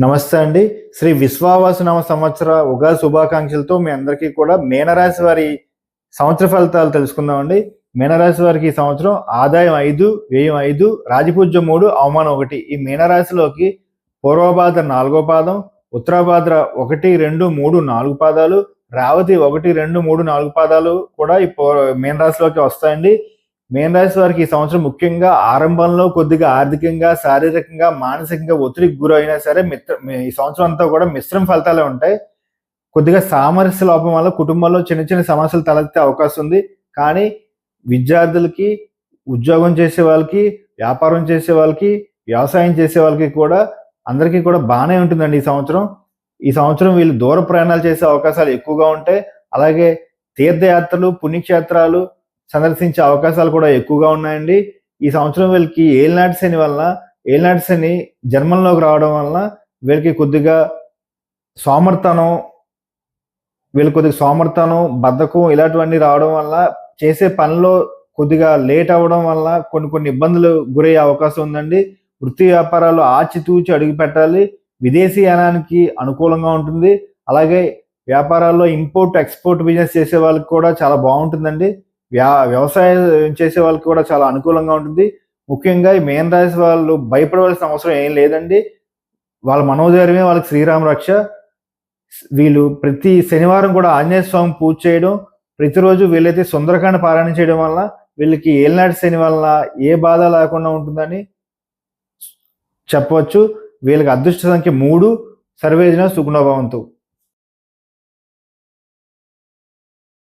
నమస్తే అండి. శ్రీ విశ్వావాసనామ సంవత్సర ఉగా శుభాకాంక్షలతో మీ అందరికీ కూడా మీనరాశి వారి సంవత్సర ఫలితాలు తెలుసుకుందామండి. మీనరాశి వారికి ఈ సంవత్సరం ఆదాయం ఐదు వ్యయం ఐదు రాజపూజ్యం మూడు అవమానం ఒకటి. ఈ మీనరాశిలోకి పూర్వభాద్ర నాలుగో పాదం ఉత్తరాభాద్ర ఒకటి రెండు మూడు నాలుగు పాదాలు రావతి ఒకటి రెండు మూడు నాలుగు పాదాలు కూడా ఈ పూ- మీనరాశిలోకి వస్తాయండి. మీనరాశి వారికి ఈ సంవత్సరం ముఖ్యంగా ఆరంభంలో కొద్దిగా ఆర్థికంగా శారీరకంగా మానసికంగా ఒత్తిడికి గురైనా సరే మిత్ర ఈ సంవత్సరం అంతా కూడా మిశ్రమ ఫలితాలే ఉంటాయి. కొద్దిగా సామరస్య లోపం వల్ల కుటుంబంలో చిన్న చిన్న సమస్యలు తలెత్తే అవకాశం ఉంది. కానీ విద్యార్థులకి ఉద్యోగం చేసే వాళ్ళకి వ్యాపారం చేసే వాళ్ళకి వ్యవసాయం చేసే వాళ్ళకి కూడా అందరికీ కూడా బాగానే ఉంటుందండి ఈ సంవత్సరం. ఈ సంవత్సరం వీళ్ళు దూర ప్రయాణాలు చేసే అవకాశాలు ఎక్కువగా ఉంటాయి. అలాగే తీర్థయాత్రలు పుణ్యక్షేత్రాలు సందర్శించే అవకాశాలు కూడా ఎక్కువగా ఉన్నాయండి. ఈ సంవత్సరం వీళ్ళకి ఏలినాటి శని వలన ఏలినాటి శని జన్మంలోకి రావడం వలన వీళ్ళకి కొద్దిగా సోమర్తనం వీళ్ళు కొద్దిగా సోమర్తనం బద్ధకం ఇలాంటివన్నీ రావడం వల్ల చేసే పనిలో కొద్దిగా లేట్ అవ్వడం వల్ల కొన్ని కొన్ని ఇబ్బందులు గురయ్యే అవకాశం ఉందండి. వృత్తి వ్యాపారాలు ఆచితూచి అడుగు పెట్టాలి. విదేశీ యానానికి అనుకూలంగా ఉంటుంది. అలాగే వ్యాపారాల్లో ఇంపోర్ట్ ఎక్స్పోర్ట్ బిజినెస్ చేసే వాళ్ళకి కూడా చాలా బాగుంటుందండి. వ్యా వ్యవసాయం చేసే వాళ్ళకి కూడా చాలా అనుకూలంగా ఉంటుంది. ముఖ్యంగా ఈ మేన్ రాశి వాళ్ళు భయపడవలసిన అవసరం ఏం లేదండి. వాళ్ళ మనోధైర్యమే వాళ్ళకి శ్రీరామ రక్ష. వీళ్ళు ప్రతి శనివారం కూడా ఆంజనేయ స్వామి పూజ చేయడం ప్రతిరోజు వీళ్ళైతే సుందరకాండ పారాయణ చేయడం వల్ల వీళ్ళకి ఏలినాటి శని వల్ల ఏ బాధ లేకుండా ఉంటుందని చెప్పవచ్చు. వీళ్ళకి అదృష్ట సంఖ్య మూడు సర్వేజన సుగుణభవంతు.